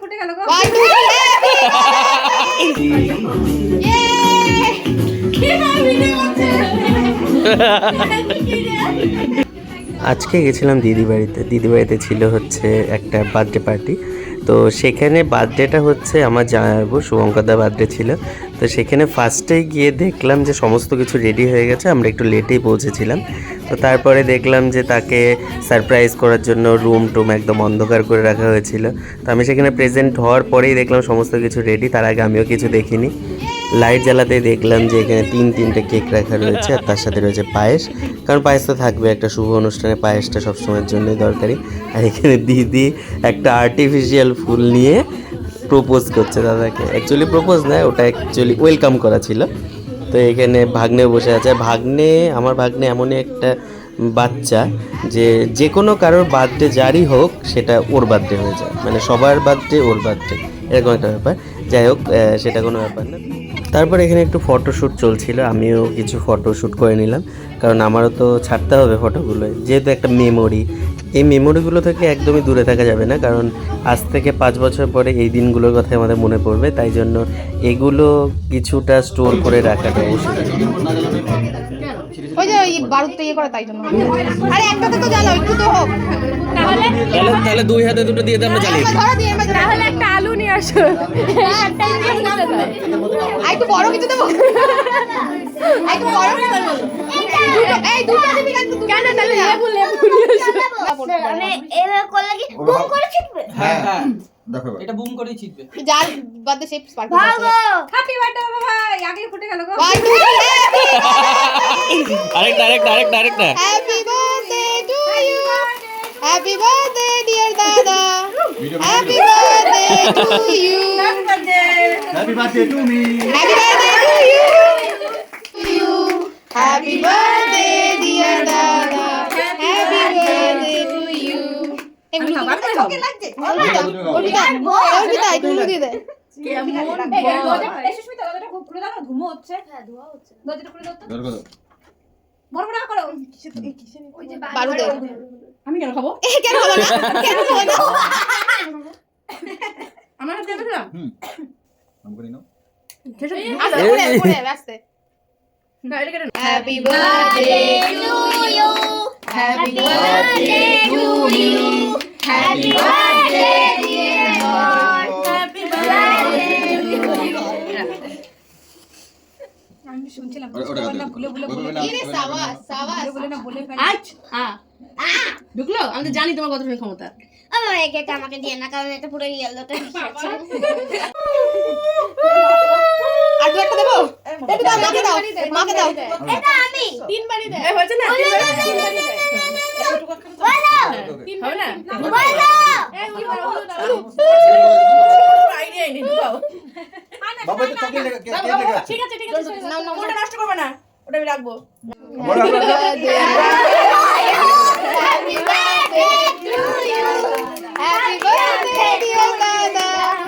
ফুটে গেল গো। আজকে গেছিলাম দিদি বাড়িতে দিদি বাড়িতে ছিল হচ্ছে একটা বার্থডে পার্টি তো সেখানে বার্থডেটা হচ্ছে আমার জানাব শুভঙ্করদার বার্থডে ছিল। তো সেখানে ফার্স্টেই গিয়ে দেখলাম যে সমস্ত কিছু রেডি হয়ে গেছে, আমরা একটু লেটেই পৌঁছেছিলাম। তো তারপরে দেখলাম যে তাকে সারপ্রাইজ করার জন্য রুম টুম একদম অন্ধকার করে রাখা হয়েছিল। তো আমি সেখানে প্রেজেন্ট হওয়ার পরেই দেখলাম সমস্ত কিছু রেডি তার আগে আমিও কিছু দেখিনি। লাইট জ্বালাতে দেখলাম যে এখানে তিন, তিনটে কেক রাখা রয়েছে আর তার সাথে রয়েছে পায়েস। কারণ পায়েস তো থাকবে, একটা শুভ অনুষ্ঠানে পায়েসটা সবসময়ের জন্যই দরকারি। আর এখানে দিদি একটা আর্টিফিশিয়াল ফুল নিয়ে প্রপোজ করছে দাদাকে। অ্যাকচুয়ালি প্রপোজ নয় ওটা অ্যাকচুয়ালি ওয়েলকাম করা ছিল। তো এখানে ভাগ্নে বসে আছে। ভাগ্নে, আমার ভাগ্নে এমনই একটা বাচ্চা যে যে কোনো কারোর বার্থডে যারই হোক, সেটা ওর বার্থডে হয়ে যায়। মানে সবার বার্থডে ওর বার্থডে এরকম একটা ব্যাপার। যাই হোক সেটা কোনো ব্যাপার না। তারপর এখানে একটু ফটোশ্যুট চলছিল আমিও কিছু ফটোশ্যুট করে নিলাম কারণ আমারও তো ছাড়তে হবে ফটোগুলো যেহেতু একটা মেমোরি এই মেমোরিগুলো থেকে একদমই দূরে থাকা যাবে না কারণ আজ থেকে পাঁচ বছর পরে এই দিনগুলোর কথাই আমাদের মনে পড়বে তাই জন্য এগুলো কিছুটা স্টোর করে রাখাটা অবশ্যই ওই যে ওই বারুদটা ইয়ে করে তাই জন্য। আরে একটাতে তো জ্বালাও একটু তো হোক। তাহলে দুই হাতে দুটো দিয়ে আমরা জ্বালিয়ে দিয়ে এবার তাহলে একটা নিয়ে আসো। একটা বড় কিছু দেবো? একটু বড় এই দুটো দিবি কেন? তাহলে লেবু লেবু নিয়ে আসো। মানে এভাবে করলে কি বুম করে ছিটবে? হ্যাঁ হ্যাঁ। দেখো এটা বুম করেই ছিটবে। যার বাদে সেই স্পার্ক ভাগো! হ্যাপি বার্থডে ভাই। আগে ফুটে গেল গো। আরেকটা আরেকটা আরেকটা আরেকটা। Happy happy birthday dear dada happy birthday to you happy birthday to me happy birthday to you you happy birthday dear dada happy birthday to you এগুলো লাগছে। অর্পিতা অর্পিতা একটু দিয়ে দে সুস্মিতা দরজাটা খুব খুলে দাও ধুমো হচ্ছে। হ্যাঁ ধোয়া হচ্ছে। দরজাটা খুলে দাও তো। বড় বড় করো। ওই যে বারুদে আমি কেন খাব? এ কেন হবে না? কেন হবে না? আমার হাতে দিলাম হুম। নাম করে নাও। আস্তে করে করে আস্তে না এটা কেন হ্যাপি বার্থডে টু শুনছিলাম ওটা- ওটা না ভুলে ভুলে ওটা- বলে ওটা- ইরে সাবাস সাবাস বলে না বলে ফেলে। আজ আ। ঢুকলো? আমি তো জানি তোমার কতটা ক্ষমতা। আমার এই কেকটা আমাকে দিয়ে না কারণ এটা পুরো ইয়েলোতে আর দু একটা দেবো? দাও মাকে দাও মাকে দাও। এটা আমি। তিনবারই দে এই হয়েছে না? বলো। হবে না? বলো। আইডিয়া বাবা এটা চকলেট লেখা কে কে লেখা ঠিক আছে ঠিক আছে নাও নাও ওটা নষ্ট করবে না ওটা আমি রাখব। বড় বড় happy birthday to you happy birthday dear dada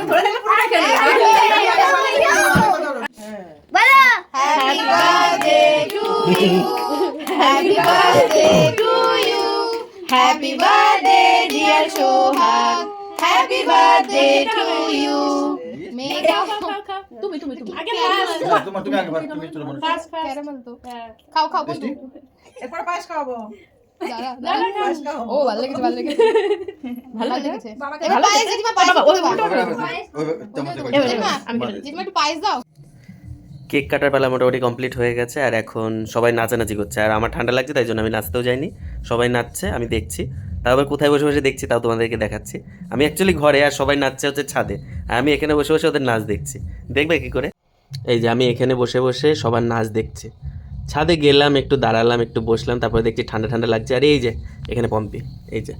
ধরে থাকলে পুরো খেলে তুমি তুমি তুমি। আগে তোমার তুমি আগে তুমি চলো মনে ক্যারামেল তো। খাও খাও বন্ধু এরপর পায়েস খাওয়াবো। দাঁড়া দাঁড়া। পায়েস খাওয়াবো। ও ভালো লেগেছে ভালো লেগেছে। ভালো লেগেছে? এবার পায়েস দিবা পায়েস দিবা উল্টো জিম্মা জিম্মা একটু পায়েস দাও। কেক কাটার বেলা মোটামুটি কমপ্লিট হয়ে গেছে আর এখন সবাই নাচানাচি করছে। আর আমার ঠান্ডা লাগছে তাই জন্য আমি নাচতেও যাইনি। সবাই নাচছে আমি দেখছি। আবার কোথায় বসে বসে দেখছি, তাও তোমাদেরকে দেখাচ্ছি। আমি অ্যাকচুয়ালি ঘরে আর সবাই নাচছে হচ্ছে ছাদে, আর আমি এখানে বসে বসে ওদের নাচ দেখছি। দেখবে কি করে? এই যে আমি এখানে বসে বসে সবার নাচ দেখছি। ছাদে গেলাম, একটু দাঁড়ালাম, একটু বসলাম, তারপরে দেখছি ঠান্ডা ঠান্ডা লাগছে। আর এই যে, এখানে পম্পি, এই যে,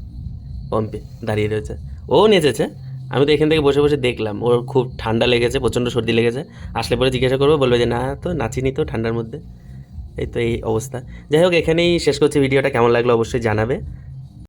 পম্পি দাঁড়িয়ে রয়েছে। ও নেচেছে, আমি তো এখান থেকে বসে বসে দেখলাম। ওর খুব ঠান্ডা লেগেছে, প্রচণ্ড সর্দি লেগেছে। আসলে পরে জিজ্ঞাসা করব, বলবে যে, না তো নাচিনি তো ঠান্ডার মধ্যে। এই তো এই অবস্থা। যাই হোক, এখানেই শেষ করছি ভিডিওটা। কেমন লাগল অবশ্যই জানাবে।